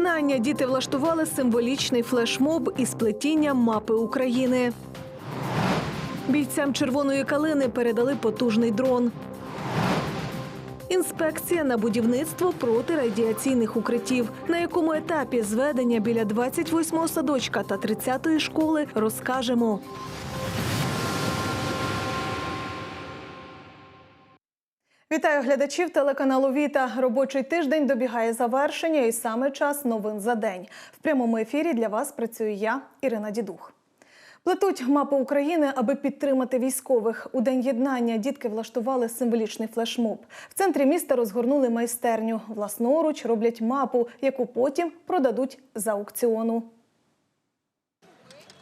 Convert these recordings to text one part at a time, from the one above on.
єднання діти влаштували символічний флешмоб із плетінням мапи України. Бійцям червоної калини передали потужний дрон. Інспекція на будівництво протирадіаційних укриттів, на якому етапі зведення біля 28-го садочка та 30-ї школи розкажемо. Вітаю глядачів телеканалу Віта. Робочий тиждень добігає завершення, і саме час новин за день. В прямому ефірі для вас працюю я, Ірина Дідух. Плетуть мапу України, аби підтримати військових. У день єднання дітки влаштували символічний флешмоб. В центрі міста розгорнули майстерню. Власноруч роблять мапу, яку потім продадуть за аукціону.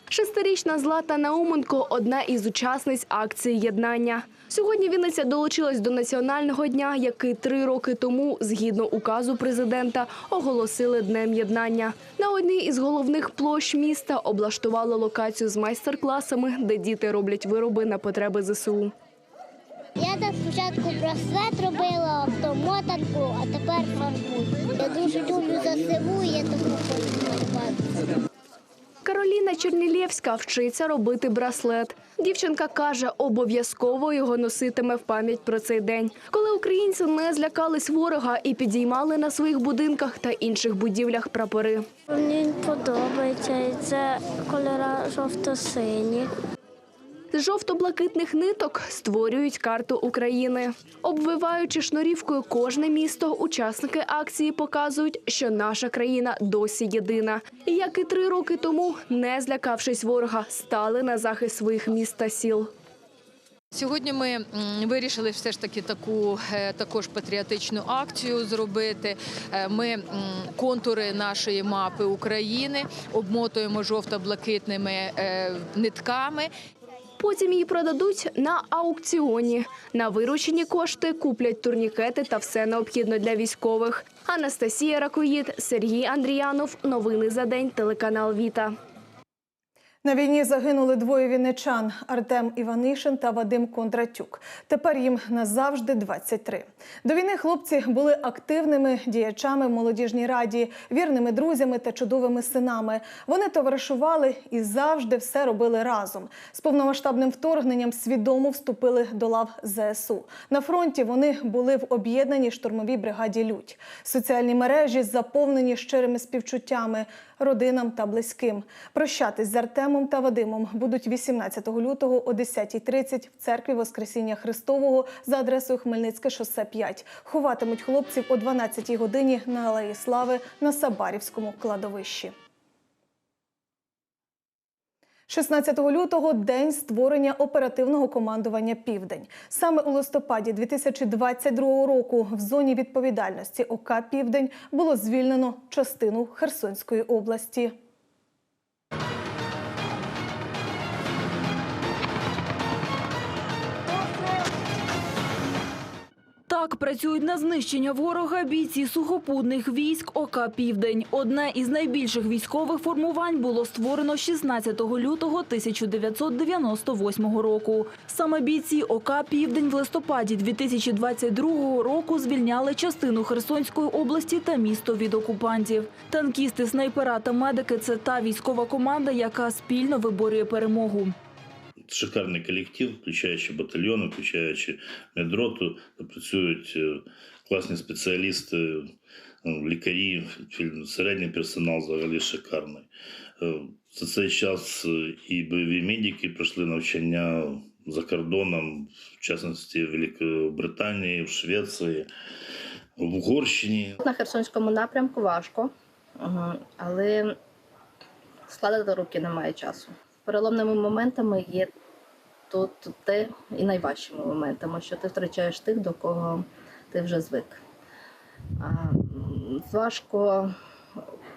Шестирічна Злата Науменко – одна із учасниць акції «Єднання». Сьогодні Вінниця долучилась до національного дня, який три роки тому, згідно указу президента, оголосили Днем єднання. На одній із головних площ міста облаштували локацію з майстер-класами, де діти роблять вироби на потреби ЗСУ. Я так спочатку браслет робила, потім мотанку, а тепер фарбую. Я дуже люблю ЗСУ, і я тому хочу малювати. Кароліна Чернілєвська вчиться робити браслет. Дівчинка каже, обов'язково його носитиме в пам'ять про цей день, коли українці не злякались ворога і підіймали на своїх будинках та інших будівлях прапори. Мені подобається це кольора жовто-сині. З жовто-блакитних ниток створюють карту України. Обвиваючи шнурівкою кожне місто, учасники акції показують, що наша країна досі єдина. І як і три роки тому, не злякавшись ворога, стали на захист своїх міст та сіл. Сьогодні ми вирішили все ж таки таку е, також патріотичну акцію зробити. Е, Ми контури нашої мапи України обмотуємо жовто-блакитними е, нитками. Потім її продадуть на аукціоні. На виручені кошти куплять турнікети та все необхідне для військових. Анастасія Ракоїд, Сергій Андріянов. Новини за день. Телеканал Віта. На війні загинули двоє вінничан – Артем Іванишин та Вадим Кондратюк. Тепер їм назавжди 23. До війни хлопці були активними діячами в молодіжній раді, вірними друзями та чудовими синами. Вони товаришували і завжди все робили разом. З повномасштабним вторгненням свідомо вступили до лав ЗСУ. На фронті вони були в об'єднаній штурмовій бригаді Людь. Соціальні мережі заповнені щирими співчуттями родинам та близьким. Прощатись з Артемом та Вадимом будуть 18 лютого о 10.30 в церкві Воскресіння Христового за адресою Хмельницьке шосе 5. Ховатимуть хлопців о 12 годині на Алеї Слави на Сабарівському кладовищі. 16 лютого день створення оперативного командування Південь. Саме у листопаді 2022 року в зоні відповідальності ОК Південь було звільнено частину Херсонської області. Так працюють на знищення ворога бійці сухопутних військ ОК Південь. Одне із найбільших військових формувань було створено 16 лютого 1998 року. Саме бійці ОК Південь в листопаді 2022 року звільняли частину Херсонської області та місто від окупантів. Танкісти, снайпера та медики це та військова команда, яка спільно виборює перемогу. Шикарний колектив, включаючи батальйони, включаючи медроту, працюють е, класні спеціалісти, ну, лікарі, середній персонал взагалі шикарний. За цей час і бойові медики пройшли навчання за кордоном, в частності в Великобританії, в Швеції, в Угорщині. На Херсонському напрямку важко, але складати руки немає часу. Переломними моментами є тут те і найважчими моментами, що ти втрачаєш тих, до кого ти вже звик. Важко,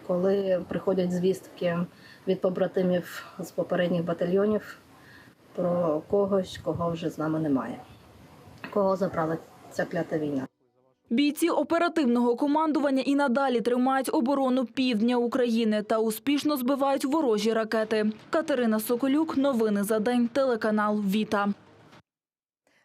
коли приходять звістки від побратимів з попередніх батальйонів про когось, кого вже з нами немає, кого забрала ця клята війна. Бійці оперативного командування і надалі тримають оборону півдня України та успішно збивають ворожі ракети. Катерина Соколюк, новини за день, телеканал Віта.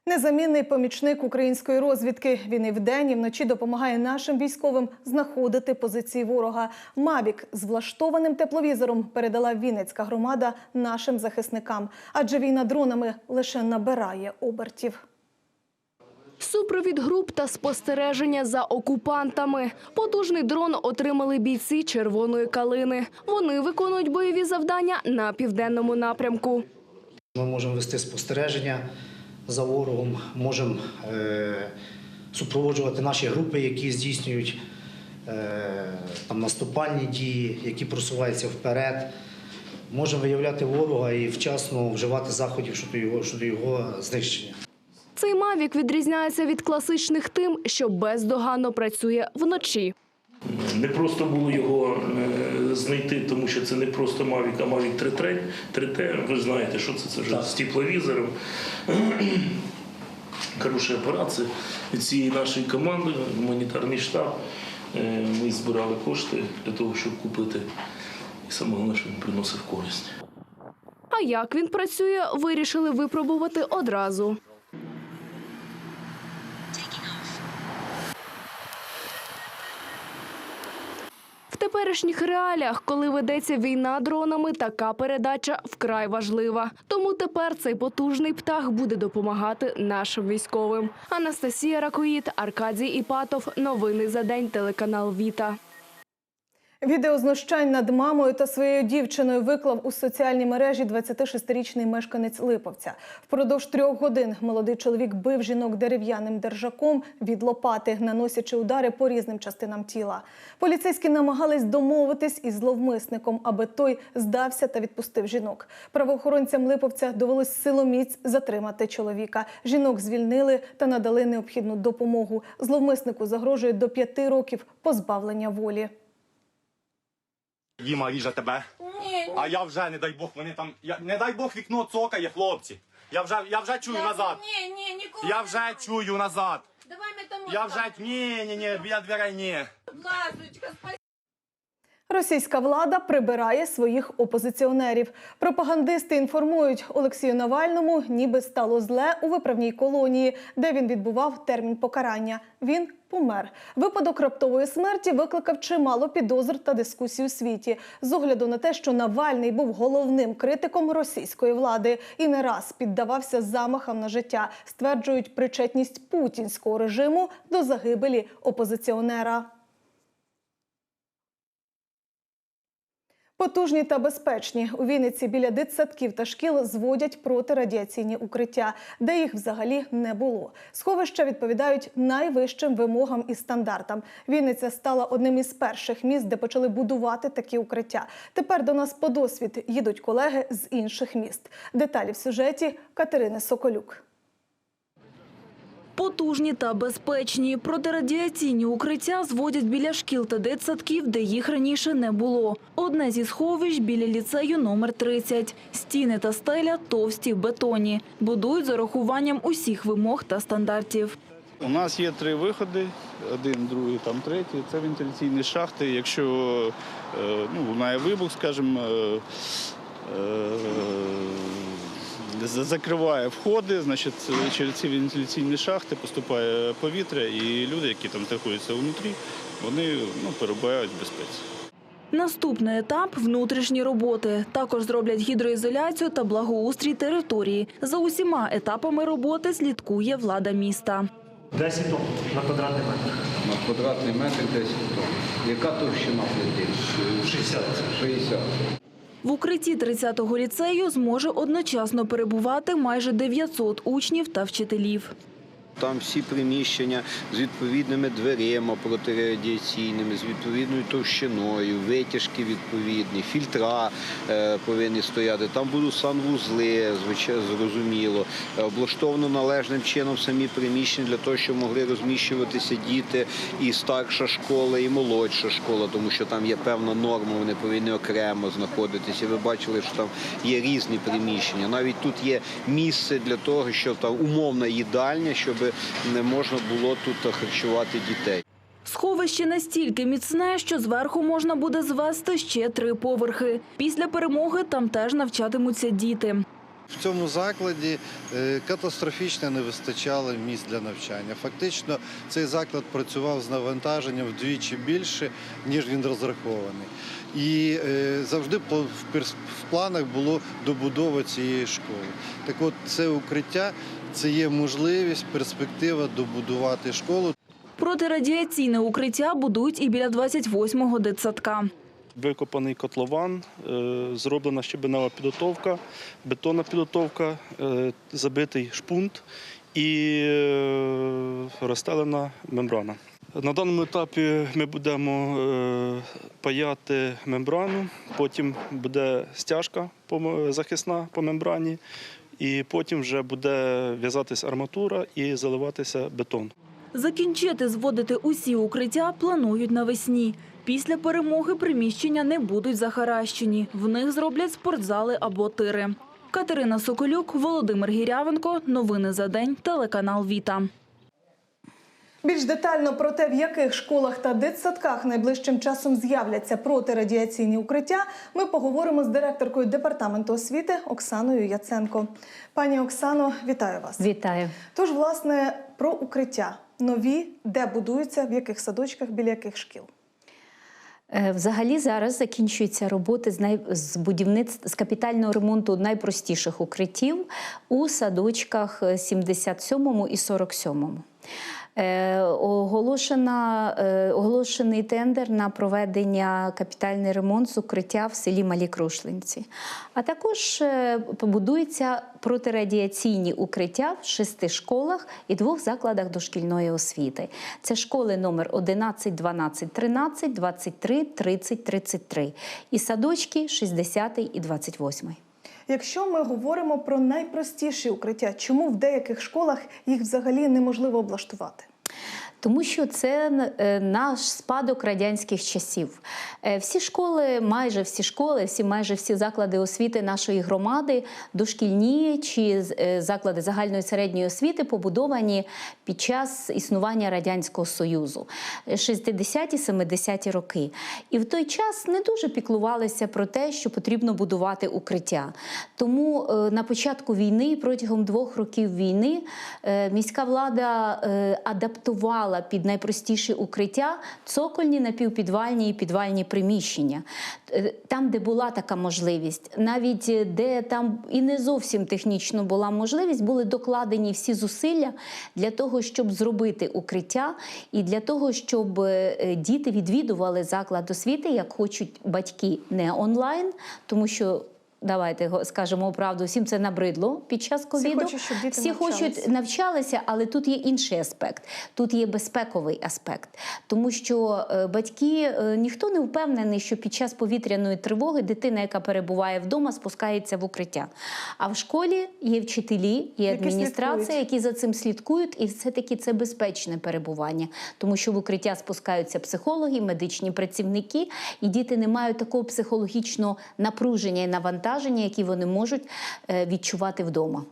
Незамінний помічник української розвідки. Він і вдень, і вночі допомагає нашим військовим знаходити позиції ворога. Мавік з влаштованим тепловізором передала Вінницька громада нашим захисникам, адже війна дронами лише набирає обертів. Супровід груп та спостереження за окупантами. Потужний дрон отримали бійці червоної калини. Вони виконують бойові завдання на південному напрямку. Ми можемо вести спостереження за ворогом, можемо е, супроводжувати наші групи, які здійснюють е, там, наступальні дії, які просуваються вперед. Можемо виявляти ворога і вчасно вживати заходів щодо його, щодо його знищення. Цей мавік відрізняється від класичних тим, що бездоганно працює вночі. Не просто було його е, знайти, тому що це не просто Mavic, а Mavic 3T. 3T. Ви знаєте, що це, це вже Так. з тепловізором. Хороший апарат. Це від цієї нашої команди, гуманітарний штаб. Е, Ми збирали кошти для того, щоб купити. І саме головне, щоб він приносив користь. А як він працює, вирішили випробувати одразу. Теперішніх реаліях, коли ведеться війна дронами, така передача вкрай важлива. Тому тепер цей потужний птах буде допомагати нашим військовим. Анастасія Ракоїд, Аркадій Іпатов. Новини за день. Телеканал Віта. Відео знущань над мамою та своєю дівчиною виклав у соціальній мережі 26-річний мешканець Липовця. Впродовж трьох годин молодий чоловік бив жінок дерев'яним держаком від лопати, наносячи удари по різним частинам тіла. Поліцейські намагались домовитись із зловмисником, аби той здався та відпустив жінок. Правоохоронцям Липовця довелось силоміць затримати чоловіка. Жінок звільнили та надали необхідну допомогу. Зловмиснику загрожує до п'яти років позбавлення волі. Діма ріже тебе. А я вже, не дай Бог, вони там. Я, не дай Бог вікно цокає, хлопці. Я вже, я вже чую назад. Ні, ні, ніколи. Я вже чую назад. Давай ми тому. Я вже. Ні, ні, ні, біля дверей ні. Ласочка, спасибо. Російська влада прибирає своїх опозиціонерів. Пропагандисти інформують Олексію Навальному, ніби стало зле у виправній колонії, де він відбував термін покарання. Він помер. Випадок раптової смерті викликав чимало підозр та дискусій у світі з огляду на те, що Навальний був головним критиком російської влади і не раз піддавався замахам на життя, стверджують причетність путінського режиму до загибелі опозиціонера. Потужні та безпечні у Вінниці біля дитсадків та шкіл зводять протирадіаційні укриття, де їх взагалі не було. Сховища відповідають найвищим вимогам і стандартам. Вінниця стала одним із перших міст, де почали будувати такі укриття. Тепер до нас по досвід їдуть колеги з інших міст. Деталі в сюжеті Катерини Соколюк. Потужні та безпечні протирадіаційні укриття зводять біля шкіл та дитсадків, де їх раніше не було. Одне зі сховищ біля ліцею номер 30. Стіни та стеля товсті бетонні. Будують з урахуванням усіх вимог та стандартів. У нас є три виходи: один, другий, там третій. Це вентиляційні шахти. Якщо е, ну, вибух, скажімо, е, е, закриває входи, значить через ці вентиляційні шахти поступає повітря, і люди, які там знаходяться внутрі, вони ну, перебувають в безпеці. Наступний етап внутрішні роботи. Також зроблять гідроізоляцію та благоустрій території. За усіма етапами роботи слідкує влада міста. 10 тонн на квадратний метр. На квадратний метр 10 тонн. Яка товщина плити? 60. 60. В укритті 30-го ліцею зможе одночасно перебувати майже 900 учнів та вчителів. Там всі приміщення з відповідними дверима протирадіаційними, з відповідною товщиною, витяжки відповідні, фільтра е, повинні стояти. Там будуть санвузли, звичайно, зрозуміло. Облаштовано належним чином самі приміщення для того, щоб могли розміщуватися діти і старша школа, і молодша школа, тому що там є певна норма, вони повинні окремо знаходитися. Ви бачили, що там є різні приміщення. Навіть тут є місце для того, щоб там умовна їдальня, щоб не можна було тут харчувати дітей. Сховище настільки міцне, що зверху можна буде звести ще три поверхи. Після перемоги там теж навчатимуться діти. В цьому закладі е, катастрофічно не вистачало місць для навчання. Фактично, цей заклад працював з навантаженням вдвічі більше, ніж він розрахований. І е, завжди в планах було добудова цієї школи. Так от, це укриття це є можливість, перспектива добудувати школу. Протирадіаційне укриття будують і біля 28-го дитсадка. Викопаний котлован, е, зроблена щебенева підготовка, бетонна підготовка, е, забитий шпунт і е, розстелена мембрана. На даному етапі ми будемо паяти мембрану, потім буде стяжка захисна по мембрані, і потім вже буде в'язатись арматура і заливатися бетон. Закінчити зводити усі укриття планують навесні. Після перемоги приміщення не будуть захаращені. В них зроблять спортзали або тири. Катерина Соколюк, Володимир Гірявенко. Новини за день. Телеканал Віта. Більш детально про те, в яких школах та дитсадках найближчим часом з'являться протирадіаційні укриття, ми поговоримо з директоркою департаменту освіти Оксаною Яценко. Пані Оксано, вітаю вас. Вітаю. Тож, власне, про укриття нові, де будуються, в яких садочках, біля яких шкіл. Е, Взагалі зараз закінчуються роботи з, най... з будівництва з капітального ремонту найпростіших укриттів у садочках е, 77 і 47. Е, оголошена, е, оголошений тендер на проведення капітальний ремонт з укриття в селі Малі Крушлинці. А також е, побудуються протирадіаційні укриття в шести школах і двох закладах дошкільної освіти. Це школи номер 11, 12, 13, 23, 30, 33 і садочки 60 і 28. Якщо ми говоримо про найпростіші укриття, чому в деяких школах їх взагалі неможливо облаштувати? Тому що це е, наш спадок радянських часів. Е, Всі школи, майже всі школи, всі майже всі заклади освіти нашої громади, дошкільні чи е, заклади загальної середньої освіти побудовані під час існування радянського союзу 60-ті, 70-ті роки. І в той час не дуже піклувалися про те, що потрібно будувати укриття. Тому на початку війни, протягом двох років війни, міська влада е, адаптувала під найпростіші укриття цокольні, напівпідвальні і підвальні приміщення. Е, Там, де була така можливість, навіть е, де там і не зовсім технічно була можливість, були докладені всі зусилля для того, щоб зробити укриття, і для того, щоб е, діти відвідували заклад освіти, як хочуть батьки не онлайн, тому що. Давайте скажемо правду, всім це набридло під час ковіду. хочуть, щоб діти Всі хочуть навчалися. але тут є інший аспект. Тут є безпековий аспект, тому що е, батьки е, ніхто не впевнений, що під час повітряної тривоги дитина, яка перебуває вдома, спускається в укриття. А в школі є вчителі, є адміністрація, які за цим слідкують, і все таки це безпечне перебування, тому що в укриття спускаються психологи, медичні працівники, і діти не мають такого психологічного напруження і навантаження, які вони можуть е, відчувати вдома.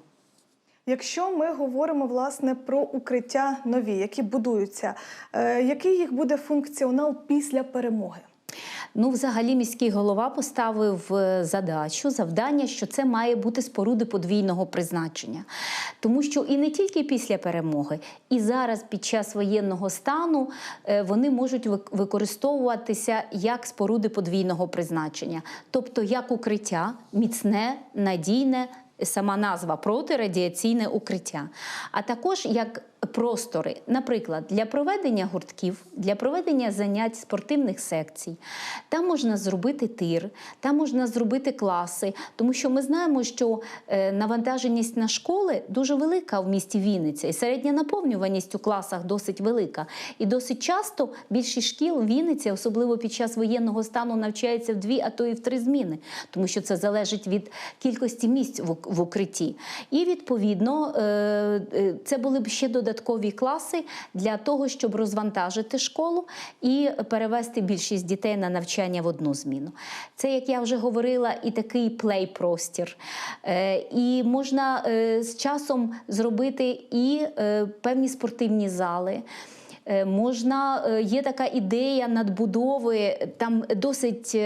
Якщо ми говоримо власне про укриття нові, які будуються, е, який їх буде функціонал після перемоги? Ну, взагалі, міський голова поставив е, задачу, завдання, що це має бути споруди подвійного призначення. Тому що і не тільки після перемоги, і зараз під час воєнного стану е, вони можуть використовуватися як споруди подвійного призначення, тобто як укриття, міцне, надійне. Сама назва протирадіаційне укриття, а також як простори, наприклад, для проведення гуртків, для проведення занять спортивних секцій. Там можна зробити тир, там можна зробити класи, тому що ми знаємо, що е, навантаженість на школи дуже велика в місті Вінниця, і середня наповнюваність у класах досить велика. І досить часто більшість шкіл в Вінниці, особливо під час воєнного стану, навчаються в дві, а то і в три зміни, тому що це залежить від кількості місць в, в укритті. І відповідно е, е, це були б ще додаткові класи для того, щоб розвантажити школу і перевести більшість дітей на навчання в одну зміну. Це, як я вже говорила, і такий плей-простір. Е, І можна е, з часом зробити і е, певні спортивні зали. Можна, є така ідея надбудови, там досить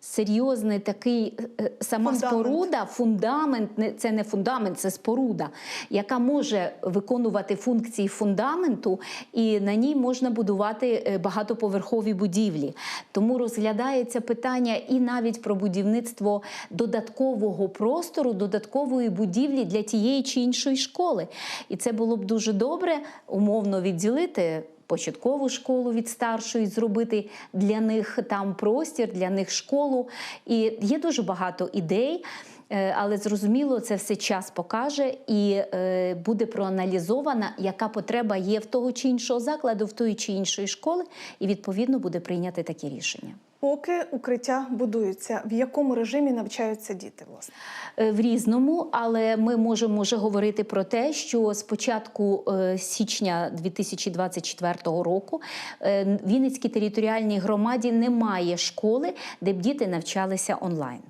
серйозний такий е, сама Фундамент. споруда, фундамент, це не фундамент, це споруда, яка може виконувати функції фундаменту, і на ній можна будувати е, багатоповерхові будівлі. Тому розглядається питання і навіть про будівництво додаткового простору, додаткової будівлі для тієї чи іншої школи. І це було б дуже добре умовно відділити початкову школу від старшої, зробити для них там простір, для них школу. І є дуже багато ідей. е, Але зрозуміло, це все час покаже і е, буде проаналізована, яка потреба є в того чи іншого закладу, в тої чи іншої школи, і відповідно буде прийняти такі рішення. Поки укриття будуються, в якому режимі навчаються діти, власне? Е, в різному, але ми можемо вже говорити про те, що з початку е, січня 2024 року е, Вінницькій територіальній громаді немає школи, де б діти навчалися онлайн.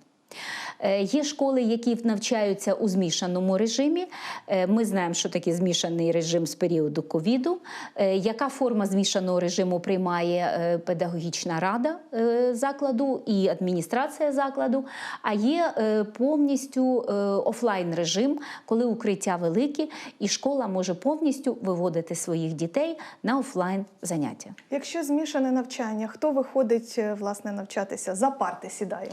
Е, Є школи, які навчаються у змішаному режимі. Е, Ми знаємо, що таке змішаний режим з періоду ковіду. Е, Яка форма змішаного режиму приймає педагогічна рада закладу і адміністрація закладу? А є повністю офлайн режим, коли укриття великі, і школа може повністю виводити своїх дітей на офлайн заняття. Якщо змішане навчання, хто виходить власне навчатися за парти сідає?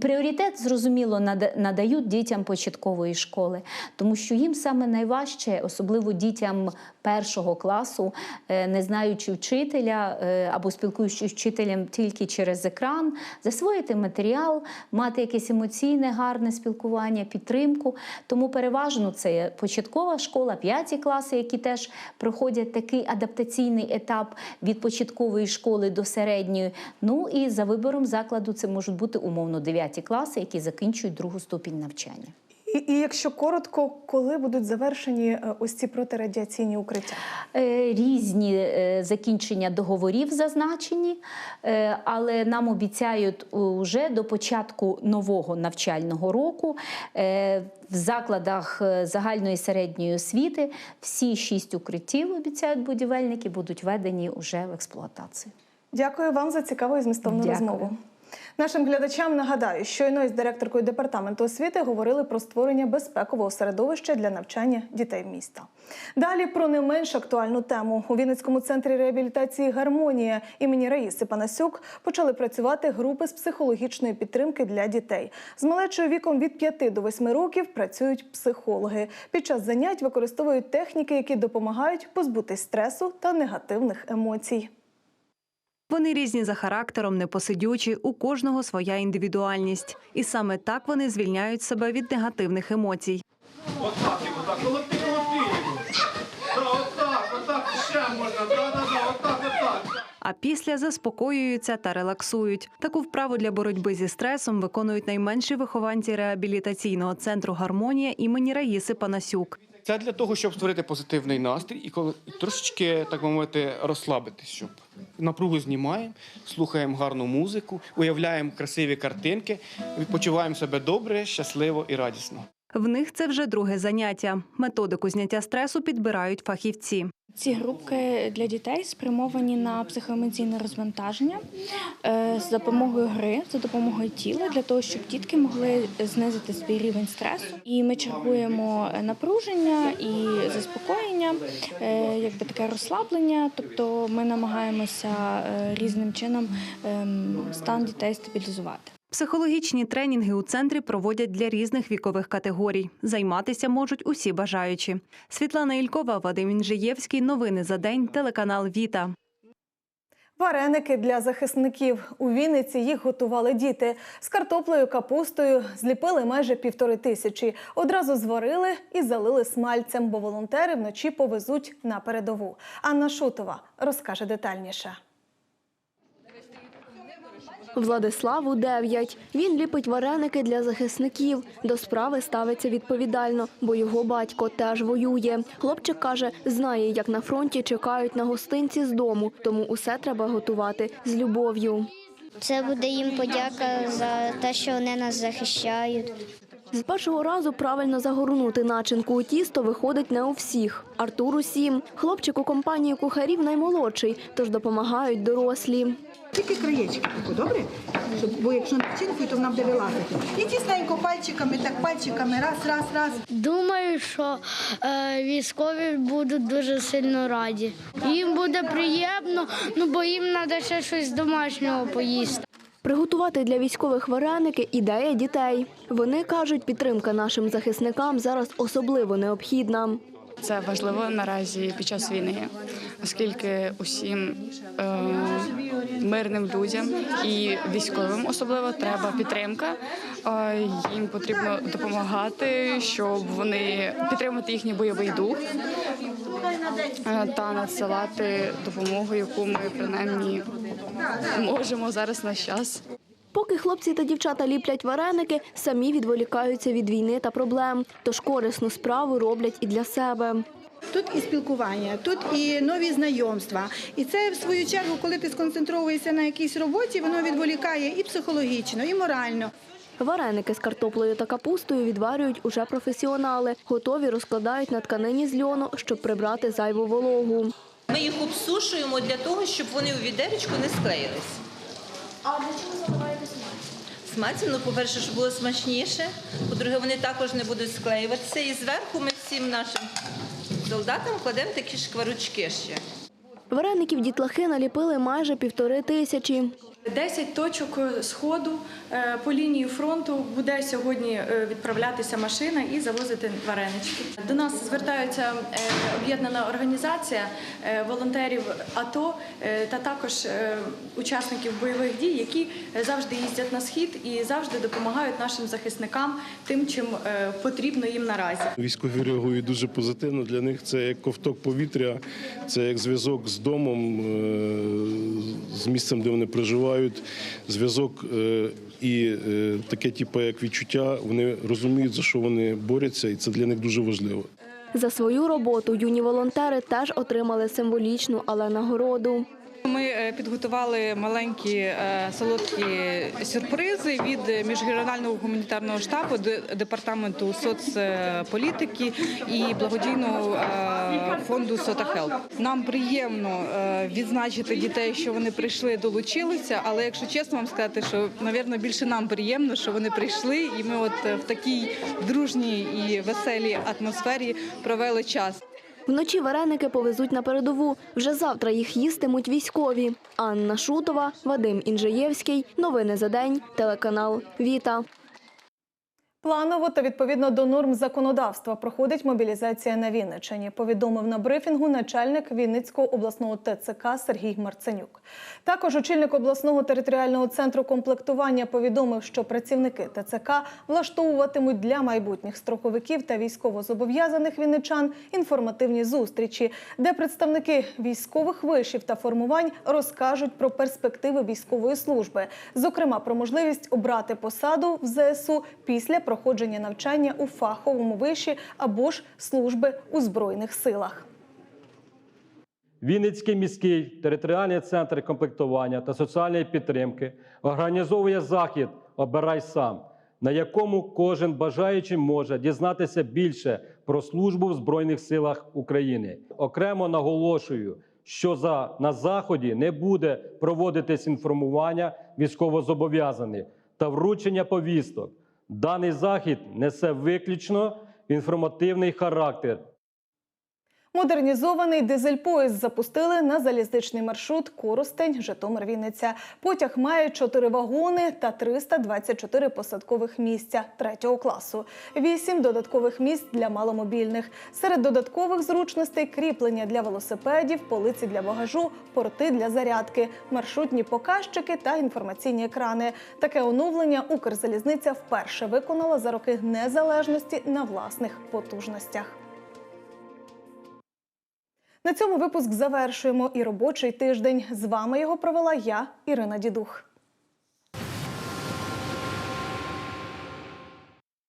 Пріоритет, зрозуміло, нада- надають дітям початкової школи, тому що їм саме найважче, особливо дітям першого класу, е, не знаючи вчителя е, або спілкуючись з вчителем тільки через екран, засвоїти матеріал, мати якесь емоційне, гарне спілкування, підтримку. Тому переважно це початкова школа, п'яті класи, які теж проходять такий адаптаційний етап від початкової школи до середньої. Ну і за вибором закладу це можуть бути умовно 9 класи, які закінчують другу ступінь навчання. І, і якщо коротко, коли будуть завершені е, ось ці протирадіаційні укриття? Е, Різні е, закінчення договорів зазначені, але нам обіцяють вже до початку нового навчального року в закладах загальної середньої освіти всі шість укриттів обіцяють будівельники будуть введені вже в експлуатацію. Дякую вам за цікаву і змістовну Дякую. розмову. Нашим глядачам нагадаю, щойно із директоркою департаменту освіти говорили про створення безпекового середовища для навчання дітей міста. Далі про не менш актуальну тему у Вінницькому центрі реабілітації Гармонія імені Раїси Панасюк почали працювати групи з психологічної підтримки для дітей. З малечою віком від 5 до 8 років працюють психологи. Під час занять використовують техніки, які допомагають позбутись стресу та негативних емоцій. Вони різні за характером, непосидючі, у кожного своя індивідуальність. І саме так вони звільняють себе від негативних емоцій. Отак його, так, колоти, колоти. Отак, отак, ще можна, да, да, да, отак, отак. А після заспокоюються та релаксують. Таку вправу для боротьби зі стресом виконують найменші вихованці реабілітаційного центру Гармонія імені Раїси Панасюк. Це для того, щоб створити позитивний настрій і коли трошечки, так мовити, розслабитись, щоб напругу знімаємо, слухаємо гарну музику, уявляємо красиві картинки, відпочиваємо себе добре, щасливо і радісно. В них це вже друге заняття. Методику зняття стресу підбирають фахівці. Ці групки для дітей спрямовані на психоемоційне розвантаження е, з допомогою гри, за допомогою тіла, для того, щоб дітки могли знизити свій рівень стресу. І ми чергуємо напруження і заспокоєння, е, якби таке розслаблення. Тобто ми намагаємося е, різним чином ем, стан дітей стабілізувати. Психологічні тренінги у центрі проводять для різних вікових категорій. Займатися можуть усі бажаючі. Світлана Ількова, Вадим Інжиєвський. Новини за день. Телеканал Віта. Вареники для захисників у Вінниці їх готували діти з картоплею, капустою. Зліпили майже півтори тисячі. Одразу зварили і залили смальцем, бо волонтери вночі повезуть на передову. Анна Шутова розкаже детальніше. Владиславу 9. Він ліпить вареники для захисників. До справи ставиться відповідально, бо його батько теж воює. Хлопчик каже, знає, як на фронті чекають на гостинці з дому, тому усе треба готувати з любов'ю. Це буде їм подяка за те, що вони нас захищають. З першого разу правильно загорнути начинку у тісто виходить не у всіх. Артуру сім. Хлопчик у компанії кухарів наймолодший, тож допомагають дорослі. Тільки краєчки добре? Щоб, бо якщо начинкою, то вона буде вилазити. І тісненько пальчиками, так пальчиками, раз, раз, раз. Думаю, що е, військові будуть дуже сильно раді. Їм буде приємно, ну бо їм треба ще щось домашнього поїсти. Приготувати для військових вареники – ідея дітей. Вони кажуть, підтримка нашим захисникам зараз особливо необхідна. Це важливо наразі під час війни, оскільки усім е, мирним людям і військовим особливо треба підтримка. Е, їм потрібно допомагати, щоб вони підтримати їхній бойовий дух е, та надсилати допомогу, яку ми принаймні можемо зараз на час. Поки хлопці та дівчата ліплять вареники, самі відволікаються від війни та проблем. Тож корисну справу роблять і для себе. Тут і спілкування, тут і нові знайомства. І це, в свою чергу, коли ти сконцентровуєшся на якійсь роботі, воно відволікає і психологічно, і морально. Вареники з картоплею та капустою відварюють уже професіонали. Готові розкладають на тканині з льону, щоб прибрати зайву вологу. Ми їх обсушуємо для того, щоб вони у відеречку не склеїлись. А для чого заливаєте смак? Смальцем, ну, по-перше, щоб було смачніше. По-друге, вони також не будуть склеюватися. І зверху ми всім нашим солдатам кладемо такі шкварочки ще. Вареників дітлахи наліпили майже півтори тисячі. 10 точок сходу е, по лінії фронту буде сьогодні е, відправлятися машина і завозити варенички. До нас звертаються е, об'єднана організація е, волонтерів АТО е, та також е, учасників бойових дій, які завжди їздять на схід і завжди допомагають нашим захисникам тим, чим е, потрібно їм наразі. Військові реагують дуже позитивно. Для них це як ковток повітря, це як зв'язок з домом, е, з місцем, де вони проживають. Зв'язок е, і е, таке, типу, як відчуття. Вони розуміють, за що вони борються, і це для них дуже важливо. За свою роботу юні волонтери теж отримали символічну, але нагороду. Ми е, підготували маленькі е, солодкі сюрпризи від міжрегіонального гуманітарного штабу де- департаменту соцполітики і благодійного е, фонду Сотахелп. Нам приємно відзначити дітей, що вони прийшли, долучилися. Але якщо чесно вам сказати, що мабуть, більше нам приємно, що вони прийшли, і ми от в такій дружній і веселій атмосфері провели час. Вночі вареники повезуть на передову. Вже завтра їх їстимуть військові. Анна Шутова, Вадим Інжиєвський. Новини за день. Телеканал Віта. Планово та відповідно до норм законодавства проходить мобілізація на Вінниччині, повідомив на брифінгу начальник Вінницького обласного ТЦК Сергій Марценюк. Також очільник обласного територіального центру комплектування повідомив, що працівники ТЦК влаштовуватимуть для майбутніх строковиків та військовозобов'язаних вінничан інформативні зустрічі, де представники військових вишів та формувань розкажуть про перспективи військової служби, зокрема про можливість обрати посаду в ЗСУ після проходження навчання у фаховому виші або ж служби у збройних силах. Вінницький міський територіальний центр комплектування та соціальної підтримки організовує захід Обирай сам, на якому кожен бажаючий може дізнатися більше про службу в Збройних силах України. Окремо наголошую, що за на заході не буде проводитись інформування військовозобов'язаних та вручення повісток. Даний захід несе виключно інформативний характер. Модернізований дизель-поїзд запустили на залізничний маршрут Коростень, Житомир, Вінниця. Потяг має 4 вагони та 324 посадкових місця третього класу, 8 додаткових місць для маломобільних. Серед додаткових зручностей кріплення для велосипедів, полиці для багажу, порти для зарядки, маршрутні показчики та інформаційні екрани. Таке оновлення Укрзалізниця вперше виконала за роки незалежності на власних потужностях. На цьому випуск завершуємо і робочий тиждень. З вами його провела я, Ірина Дідух.